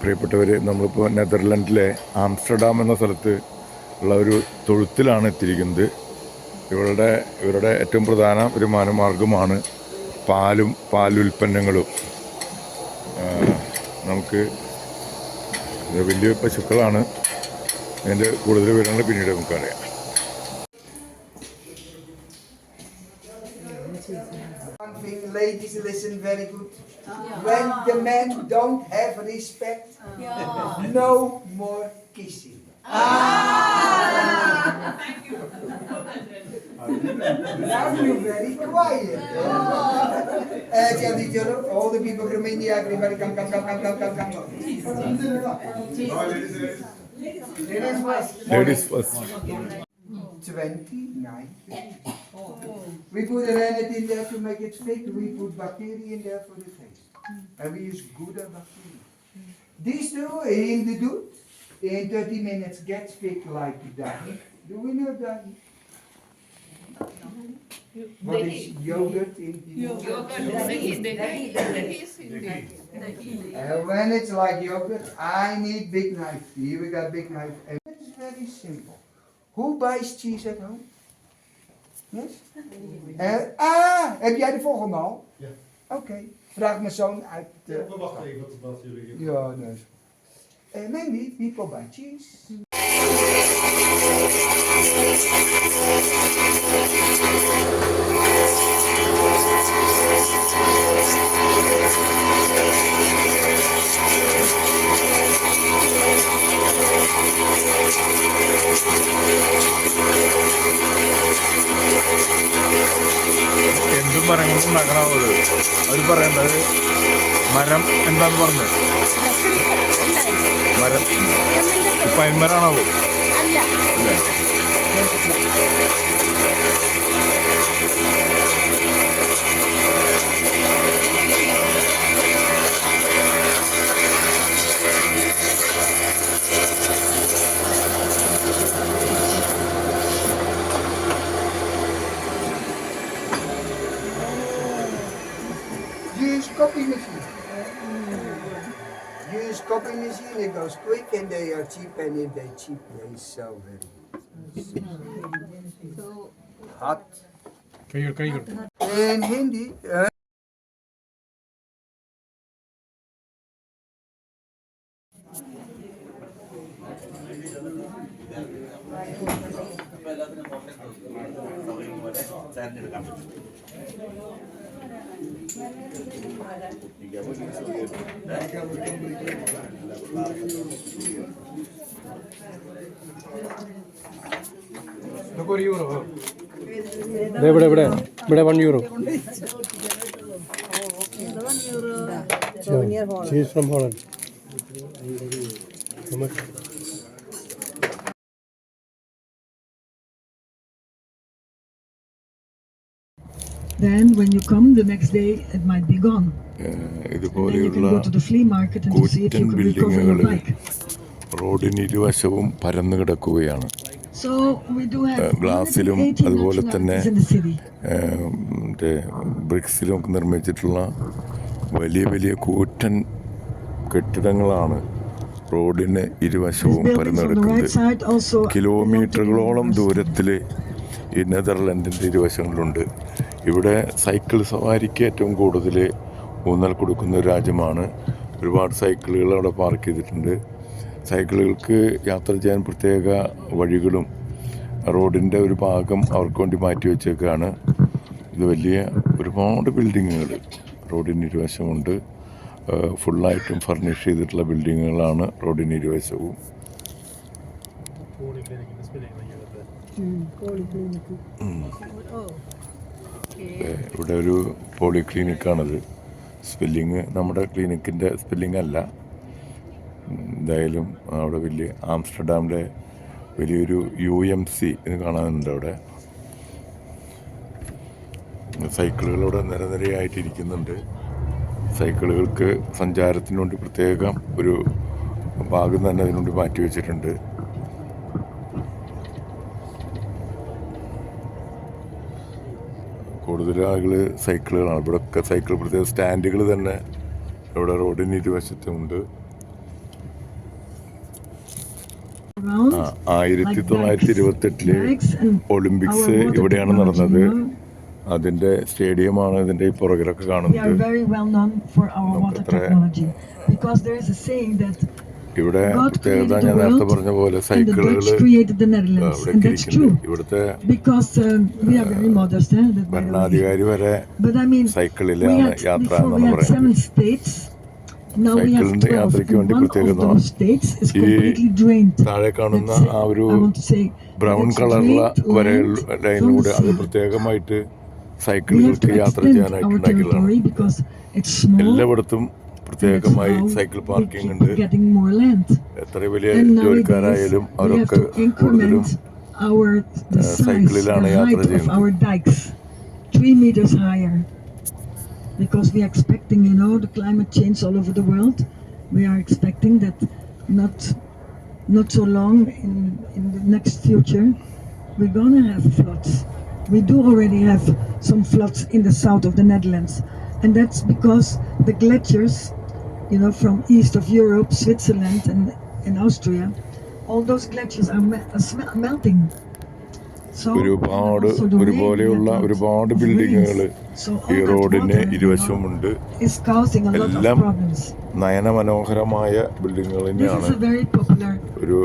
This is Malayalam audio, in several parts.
പ്രിയപ്പെട്ടവർ നമ്മളിപ്പോൾ നെതർലൻഡിലെ ആംസ്റ്റർഡാം എന്ന സ്ഥലത്ത് ഉള്ള ഒരു തൊഴുത്തിലാണ് എത്തിയിരിക്കുന്നത്. ഇവരുടെ ഇവരുടെ ഏറ്റവും പ്രധാന വരുമാന മാർഗമാണ് പാലും പാലുൽപ്പന്നങ്ങളും. നമുക്ക് വലിയ പശുക്കളാണ്. അതിന്റെ കൂടുതൽ വിവരങ്ങൾ പിന്നീട് നമുക്കറിയാം ladies, listen very good. When the men don't have respect, no more kissing. Ah! Thank you. now you're very quiet. Oh. Eh, tell the children, all the people from India, everybody come, come, come, come, come, come, come. Ladies first. Ladies first. 29. We put a rennet in there to make it thick. We put bacteria in there for the thing. And we use good bacteria. These two in the doet, in 30 minutes gets thick like that. Do we know that? What is yogurt in And when it's like yogurt, I need big knife. Here we got big knife. And it's very simple. Who buys cheese at home? Yes? Eh, ah, heb jij de volgende al? Ja. Oké, Vraag mijn zoon uit de... We wachten even wat jullie hier... Ja, nee. Eh, wie komt bij? Cheers. ഉണ്ടാക്കണത് അവർ പറയുന്നത് മരം എന്താന്ന് പറഞ്ഞത് മരം. പൈൻമരാണാവോ ഇല്ല. Copy machine. Use copy machine, it goes quick and they are cheap and if they cheap, they sell very good. Hot. In Hindi, uh, ദേ ഇവിടെ ഇവിടെ ഇവിടെ one euro from Holland Then, when you come the next day, it might be gone. ഇതുപോലെയുള്ള can go to the flea market and to see if you കൂറ്റൻ can recover your ബിൽഡിങ്ങുകൾ. റോഡിന് ഇരുവശവും പരന്നു കിടക്കുകയാണ് So we do have ഗ്ലാസ്സിലും 180 അതുപോലെ തന്നെ nationalities in the city. ഏഹ് മറ്റേ ബ്രിക്സിലും ഒക്കെ നിർമ്മിച്ചിട്ടുള്ള വലിയ വലിയ കൂറ്റൻ കെട്ടിടങ്ങളാണ് റോഡിന് ഇരുവശവും പരന്നു the Netherlands കിടക്കുന്നത് കിലോമീറ്ററുകളോളം ദൂരത്തിൽ ഈ നെതർലൻഡിന്റെ ഇരുവശങ്ങളുണ്ട് ഇവിടെ സൈക്കിൾ സവാരിക്ക് ഏറ്റവും കൂടുതൽ ഊന്നൽ കൊടുക്കുന്ന ഒരു രാജ്യമാണ്. ഒരുപാട് സൈക്കിളുകൾ അവിടെ പാർക്ക് ചെയ്തിട്ടുണ്ട്. സൈക്കിളുകൾക്ക് യാത്ര ചെയ്യാൻ പ്രത്യേക വഴികളും റോഡിന്റെ ഒരു ഭാഗം അവർക്ക് വേണ്ടി മാറ്റി വെച്ചേക്കാണ്. ഇത് വലിയ ഒരുപാട് ബിൽഡിങ്ങുകൾ റോഡിന് ഇരുവശമുണ്ട്. ഫുള്ളായിട്ടും ഫർണിഷ് ചെയ്തിട്ടുള്ള ബിൽഡിങ്ങുകളാണ് റോഡിന് ഇരുവശവും. ഇവിടെ ഒരു പോളി ക്ലിനിക്കാണത് സ്പെല്ലിങ് നമ്മുടെ ക്ലിനിക്കിന്റെ സ്പെല്ലിംഗ് അല്ല എന്തായാലും അവിടെ വലിയ ആംസ്റ്റർഡാമിലെ വലിയൊരു യു എം സി എന്ന് കാണാനുണ്ട് അവിടെ. സൈക്കിളുകളവിടെ നിരനിരയായിട്ടിരിക്കുന്നുണ്ട്. സൈക്കിളുകൾക്ക് സഞ്ചാരത്തിന് വേണ്ടി പ്രത്യേകം ഒരു ഭാഗം തന്നെ അതിനുവേണ്ടി മാറ്റി വെച്ചിട്ടുണ്ട് കൂടുതൽ ആളുകൾ സൈക്കിളുകളാണ്. ഇവിടെയൊക്കെ സൈക്കിൾ പ്രത്യേക സ്റ്റാൻഡുകൾ തന്നെ ഇവിടെ റോഡിന് ഇരുവശത്തുമുണ്ട്. ആയിരത്തി തൊള്ളായിരത്തി ഇരുപത്തെട്ടിലെ ഒളിമ്പിക്സ് ഇവിടെയാണ് നടന്നത്. അതിന്റെ സ്റ്റേഡിയമാണ് ഇതിന്റെ പുറകിലൊക്കെ കാണുന്നത്. ഇവിടെ പ്രത്യേകത ഞാൻ നേരത്തെ പറഞ്ഞ പോലെ സൈക്കിളുകൾ ഇവിടുത്തെ ഭരണാധികാരി വരെ സൈക്കിളിലാണ് യാത്ര എന്നാണ് പറയുന്നത്. സൈക്കിളിന്റെ യാത്രയ്ക്ക് വേണ്ടി പ്രത്യേക ഈ താഴെ കാണുന്ന ആ ഒരു ബ്രൗൺ കളറുള്ള വരെ ലൈനിലൂടെ അത് പ്രത്യേകമായിട്ട് സൈക്കിളിലേക്ക് യാത്ര ചെയ്യാനായിട്ട് ഉണ്ടാക്കിയുള്ളതാണ് എല്ലായിടത്തും പ്രത്യേകമായി how cycle we parking keep ഉണ്ട് getting more land. എത്ര വലിയ And nowadays ജോലിക്കാരായാലും we have അവരൊക്കെ to കൂടുതലും increment our the uh, size, സൈക്കിളിലാണ് the യാത്ര height of ചെയ്യുന്നത്. our dikes, three meters higher. Because we are expecting, you know, the climate change all over the world. We are expecting that not not so long in in the next future, we're gonna have floods. We do already have some floods in the south of the Netherlands, and that's because the glaciers, you know, from east of Europe, Switzerland, and, and Austria, all those glaciers are, me- are sm- melting. ഒരുപാട് ഒരുപോലെയുള്ള ഒരുപാട് ബിൽഡിങ്ങുകൾ ഈ റോഡിന് ഇരുവശവുമുണ്ട് of എല്ലാം നയനമനോഹരമായ ബിൽഡിങ്ങുകൾ തന്നെയാണ് ഒരു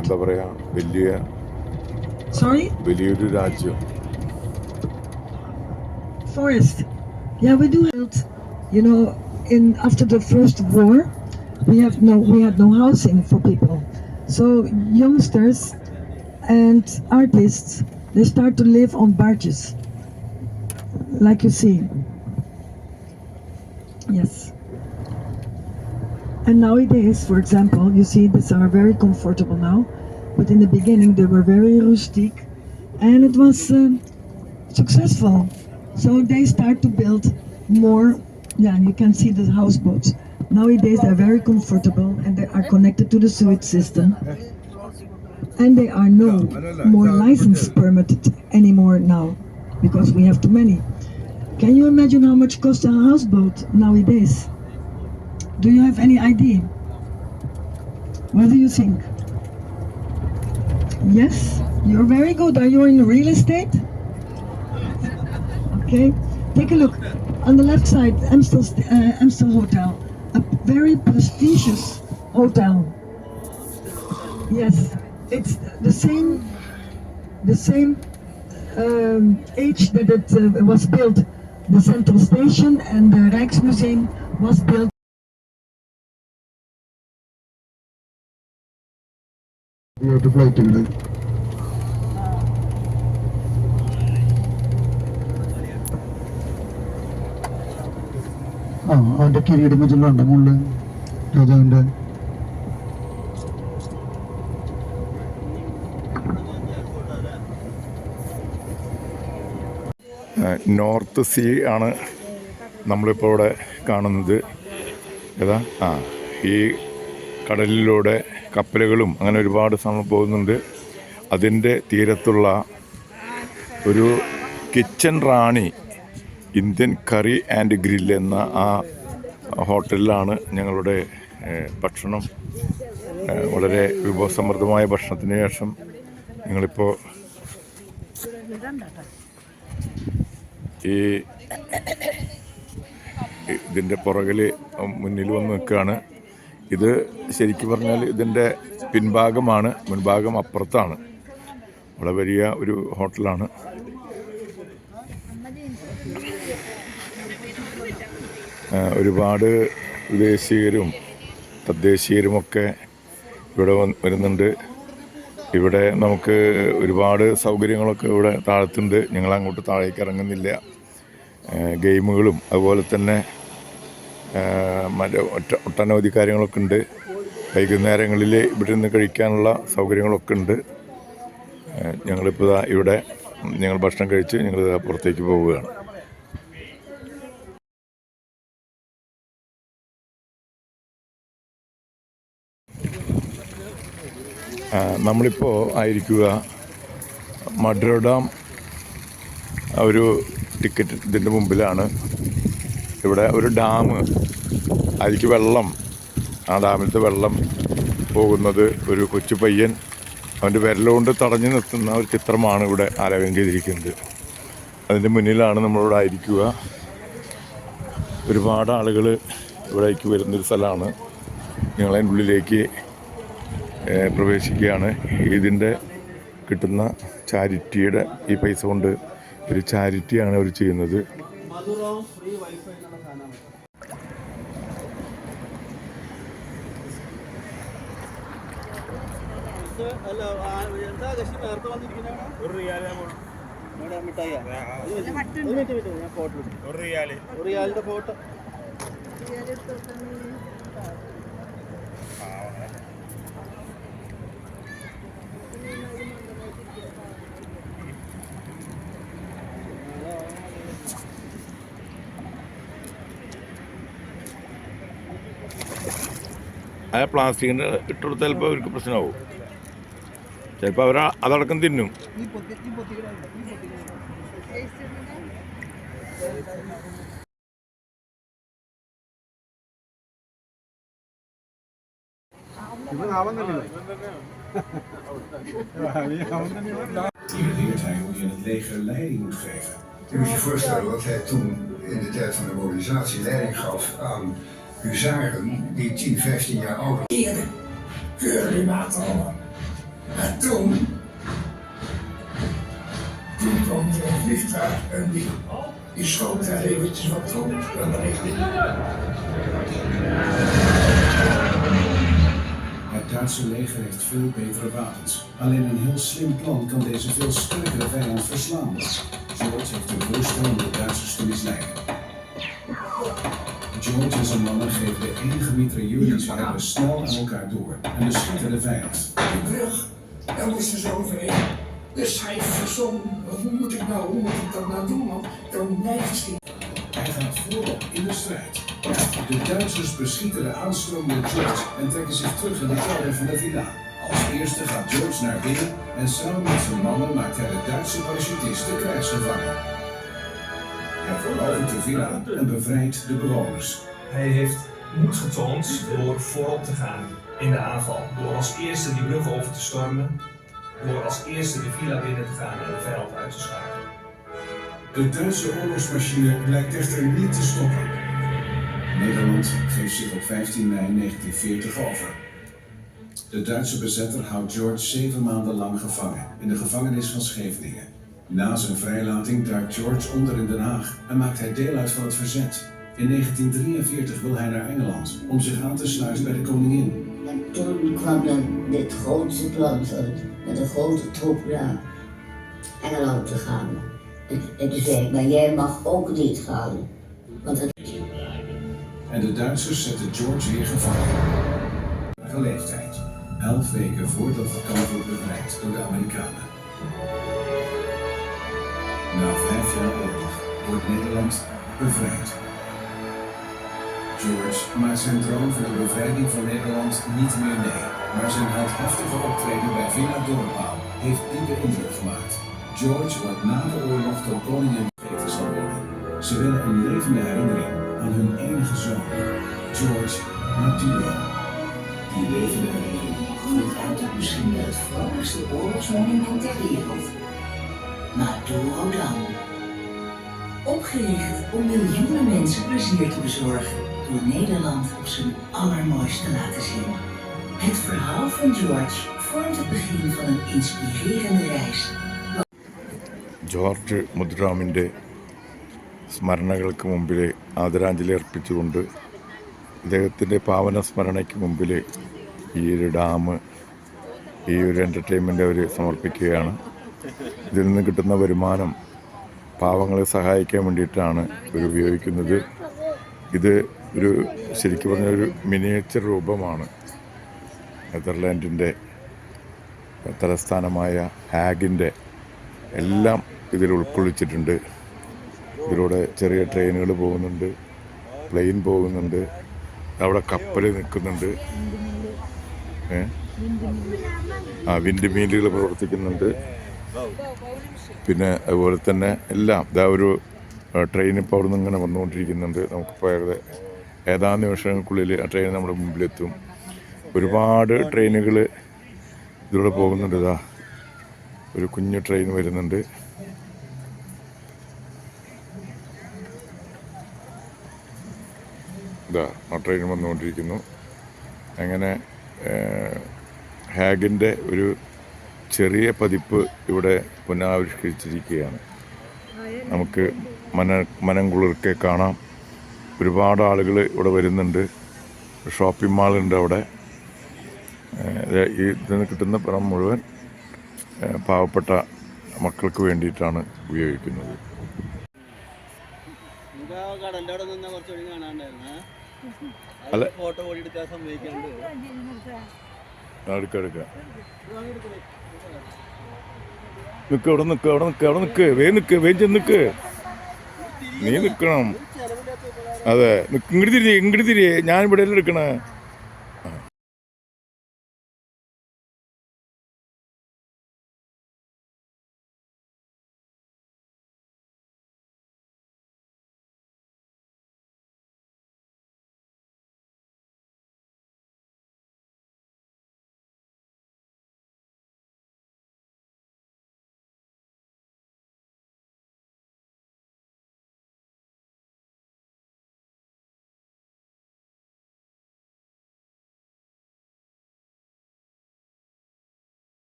എന്താ പറയാ വലിയ വലിയൊരു രാജ്യം forest. Yeah, we do have, you know, in after the first war, we have no we had no housing for people. So youngsters and artists they start to live on barges, like you see. Yes. And nowadays, for example, you see these are very comfortable now, but in the beginning they were very rustic, and it was um successful. So they start to build more. Yeah, you can see the houseboats. Nowadays they're very comfortable and they are connected to the sewage system. And they are no more license permitted anymore now because we have too many. Can you imagine how much costs a houseboat nowadays? Do you have any idea? What do you think? Yes, you're very good. Are you in real estate? Okay, take a look on the left side, Amstel, uh, Amstel Hotel, a very prestigious hotel. Yes, it's the same, the same um, age that it uh, was built. The central station and the Rijksmuseum was built. We are to the ആ അവന്റെ കിരീടം വെച്ചിട്ടുണ്ട് മുകളിൽ രാജാവിന്റെ. നോർത്ത് സീ ആണ് നമ്മളിപ്പോൾ ഇവിടെ കാണുന്നത്. ഏതാ? ആ ഈ കടലിലൂടെ കപ്പലുകളും അങ്ങനെ ഒരുപാട് സമയം പോകുന്നുണ്ട്. അതിന്റെ തീരത്തുള്ള ഒരു kitchen Rani Indian curry and grill എന്ന ആ ഹോട്ടലിലാണ് ഞങ്ങളുടെ ഭക്ഷണം. വളരെ വിഭവസമൃദ്ധമായ ഭക്ഷണത്തിന് ശേഷം ഞങ്ങളിപ്പോൾ ഈ ഇതിന്റെ പുറകിൽ മുന്നിൽ വന്ന് നിൽക്കുകയാണ്. ഇത് ശരിക്കും പറഞ്ഞാൽ ഇതിന്റെ പിൻഭാഗമാണ് മുൻഭാഗം അപ്പുറത്താണ്. വളരെ വലിയ ഒരു ഹോട്ടലാണ്. ഒരുപാട് വിദേശീയരും തദ്ദേശീയരുമൊക്കെ ഇവിടെ വരുന്നുണ്ട്. ഇവിടെ നമുക്ക് ഒരുപാട് സൗകര്യങ്ങളൊക്കെ ഇവിടെ താഴത്തുണ്ട്. ഞങ്ങൾ അങ്ങോട്ട് താഴേക്ക് ഇറങ്ങുന്നില്ല. ഗെയിമുകളും അതുപോലെ തന്നെ മറ്റേ ഒറ്റ ഒട്ടനവധി കാര്യങ്ങളൊക്കെ ഉണ്ട്. വൈകുന്നേരങ്ങളിൽ ഇവിടെ നിന്ന് കഴിക്കാനുള്ള സൗകര്യങ്ങളൊക്കെ ഉണ്ട്. ഞങ്ങളിപ്പോൾ ഇവിടെ ഞങ്ങൾ ഭക്ഷണം കഴിച്ച് ഞങ്ങൾ പുറത്തേക്ക് പോവുകയാണ്. നമ്മളിപ്പോൾ ആയിരിക്കുക. മഡ്രോഡാം ഒരു ടിക്കറ്റ് ഇതിന്റെ മുമ്പിലാണ്. ഇവിടെ ഒരു ഡാം അതിലേക്ക് വെള്ളം ആ ഡാമിലത്തെ വെള്ളം പോകുന്നത് ഒരു കൊച്ചു പയ്യൻ അവന്റെ വിരലുകൊണ്ട് തടഞ്ഞു നിർത്തുന്ന ഒരു ചിത്രമാണ് ഇവിടെ ആലേഖനം ചെയ്തിരിക്കുന്നത്. അതിന്റെ മുന്നിലാണ് നമ്മളിവിടെ ആയിരിക്കുക. ഒരുപാട് ആളുകൾ ഇവിടേക്ക് വരുന്നൊരു സ്ഥലമാണ്. നിങ്ങളതിന്റെ ഉള്ളിലേക്ക് പ്രവേശിക്കുകയാണ്. ഇതിന്റെ കിട്ടുന്ന ചാരിറ്റിയുടെ ഈ പൈസ കൊണ്ട് ഒരു ചാരിറ്റിയാണ് അവർ ചെയ്യുന്നത്. ആ പ്ലാസ്റ്റിക്കിന്റെ ഇട്ടുകൊടുത്താൽ ചിലപ്പോൾ അവർക്ക് പ്രശ്നമാവും ചിലപ്പോൾ അവർ അതടക്കം തിന്നും Hier leert hoe je het leger leiding moet geven. Je moet je voorstellen wat hij toen in de tijd van de mobilisatie leiding gaf aan huzaren die 10, 15 jaar ouder Eerder keuren die maatregelen. En toen, toen kwam zo'n vliegtuig en die, die schoot daar eventjes wat rond in de richting. Het Duitse leger heeft veel betere wapens. Alleen een heel slim plan kan deze veel sterkere vijand verslaan. George heeft de voorstel om de Duitsers te misleiden. George en zijn mannen geven de enige mitrailleur die ze hebben snel aan elkaar door en beschieten de vijand. Die brug, daar moesten ze overheen. Dus hij verzon, hoe moet ik nou, hoe moet ik dat nou doen? Want dan blijven ze Hij gaat voorop in de strijd. De Duitsers beschieten de aanstromende George en trekken zich terug in de kelder van de villa. Als eerste gaat George naar binnen en samen met zijn mannen maakt hij de Duitse parachutisten krijgsgevangen. Verovert de villa en bevrijdt de bewoners. Hij heeft moed getoond door voorop te gaan in de aanval. Door als eerste die brug over te stormen. Door als eerste de villa binnen te gaan en de vijand uit te schakelen. De Duitse oorlogsmachine blijkt echter niet te stoppen. Nederland geeft zich op 15 mei 1940 over. De Duitse bezetter houdt George zeven maanden lang gevangen in de gevangenis van Scheveningen. Na zijn vrijlating duikt George onder in Den Haag en maakt hij deel uit van het verzet. In 1943 wil hij naar Engeland om zich aan te sluiten bij de koningin. En toen kwam dan dit grootste plan uit, met een grote troep naar Engeland te gaan. En, en toen zei ik, maar jij mag ook niet gaan. Want het En de Duitsers zetten George weer gevangen. Leeftijd. Elf weken voordat het kamp wordt bevrijd door de Amerikanen. Na vijf jaar oorlog wordt Nederland bevrijd. George maakt zijn droom van de bevrijding van Nederland niet meer mee. Maar zijn heldhaftige optreden bij Villa Dorpaal heeft diepe indruk gemaakt. George wordt na de oorlog door koningin vergeten zal. Ze willen een levende herinnering aan hun enige zoon, George Martino. Die levende herinnering groeit uit tot misschien wel het vrolijkste oorlogsmonument ter wereld. Maduro Dam. Opgericht om miljoenen mensen plezier te bezorgen door Nederland op zijn allermooiste te laten zien. Het verhaal van George vormt het begin van een inspirerende reis George മുദ്രാമിന്റെ സ്മരണകൾക്ക് മുമ്പിൽ ആദരാഞ്ജലി അർപ്പിച്ചുകൊണ്ട് അദ്ദേഹത്തിന്റെ പാവന സ്മരണയ്ക്ക് മുമ്പിൽ ഈ ഒരു ഡാം ഈ ഒരു എന്റർടൈൻമെന്റ് അവർ സമർപ്പിക്കുകയാണ് ഇതിൽ നിന്ന് കിട്ടുന്ന വരുമാനം പാവങ്ങളെ സഹായിക്കാൻ വേണ്ടിയിട്ടാണ് ഇവർ ഉപയോഗിക്കുന്നത്. ഇത് ഒരു ശരിക്കും പറഞ്ഞ ഒരു മിനിയേച്ചർ രൂപമാണ്. നെതർലാൻഡിന്റെ തലസ്ഥാനമായ ഹാഗിന്റെ എല്ലാം ഇതിൽ ഉൾക്കൊള്ളിച്ചിട്ടുണ്ട്. ഇതിലൂടെ ചെറിയ ട്രെയിനുകൾ പോകുന്നുണ്ട് പ്ലെയിൻ പോകുന്നുണ്ട് അവിടെ കപ്പൽ നിൽക്കുന്നുണ്ട്? ആ വിൻഡ് മീലുകൾ പ്രവർത്തിക്കുന്നുണ്ട്. പിന്നെ അതുപോലെ തന്നെ എല്ലാം ഇതാ ഒരു ട്രെയിൻ ഇപ്പോൾ അവിടെ നിന്ന് ഇങ്ങനെ വന്നുകൊണ്ടിരിക്കുന്നുണ്ട്. നമുക്കിപ്പോൾ ഏതാനും നിമിഷങ്ങൾക്കുള്ളിൽ ആ ട്രെയിൻ നമ്മുടെ മുമ്പിലെത്തും. ഒരുപാട് ട്രെയിനുകൾ ഇതിലൂടെ പോകുന്നുണ്ട് ഇതാ ഒരു കുഞ്ഞു ട്രെയിൻ വരുന്നുണ്ട്. ഇതാ ആ ട്രെയിൻ വന്നുകൊണ്ടിരിക്കുന്നു. അങ്ങനെ ഹാഗിന്റെ ഒരു ചെറിയ പതിപ്പ് ഇവിടെ പുനരാവിഷ്കരിച്ചിരിക്കുകയാണ്. നമുക്ക് മന മനം കുളിർക്കെ കാണാം. ഒരുപാട് ആളുകൾ ഇവിടെ വരുന്നുണ്ട്. ഷോപ്പിംഗ് മാളുണ്ട് അവിടെ. ഇതിന് കിട്ടുന്ന പണം മുഴുവൻ പാവപ്പെട്ട മക്കൾക്ക് വേണ്ടിയിട്ടാണ് ഉപയോഗിക്കുന്നത്. അല്ല. ഫോട്ടോ ഓടി എടുക്കാൻ എടുക്കാം എടുക്ക. നിക്ക് അവിടെ നിക്ക് അവിടെ നിക്ക് അവിടെ നിക്ക്. വേ നിക്ക് വേ ചെന്ന് നിക്ക്. നീ നിക്കണം. അതെ ഇങ്ങോട്ട് തിരി ഇങ്ങോട്ട് തിരി ഞാൻ ഇവിടെ എടുക്കണേ?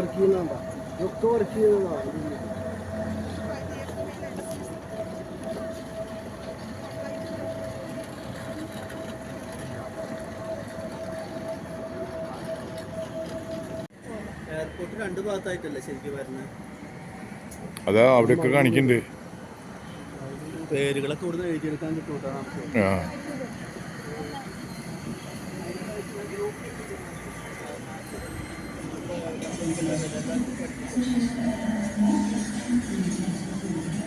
വർക്ക് ചെയ്യുന്നുണ്ടോ ഒക്കെ വർക്ക് ചെയ്യുന്നതാ എയർപോർട്ട് രണ്ട് ഭാഗത്തായിട്ടല്ലേ ശരിക്കും വരുന്നത്? അതാ അവിടെയൊക്കെ കാണിക്കുന്നുണ്ട് പേരുകളൊക്കെ ഇവിടുന്ന് എഴുതിയെടുക്കാൻ കിട്ടും കേട്ടോ നമുക്ക്. Thank you.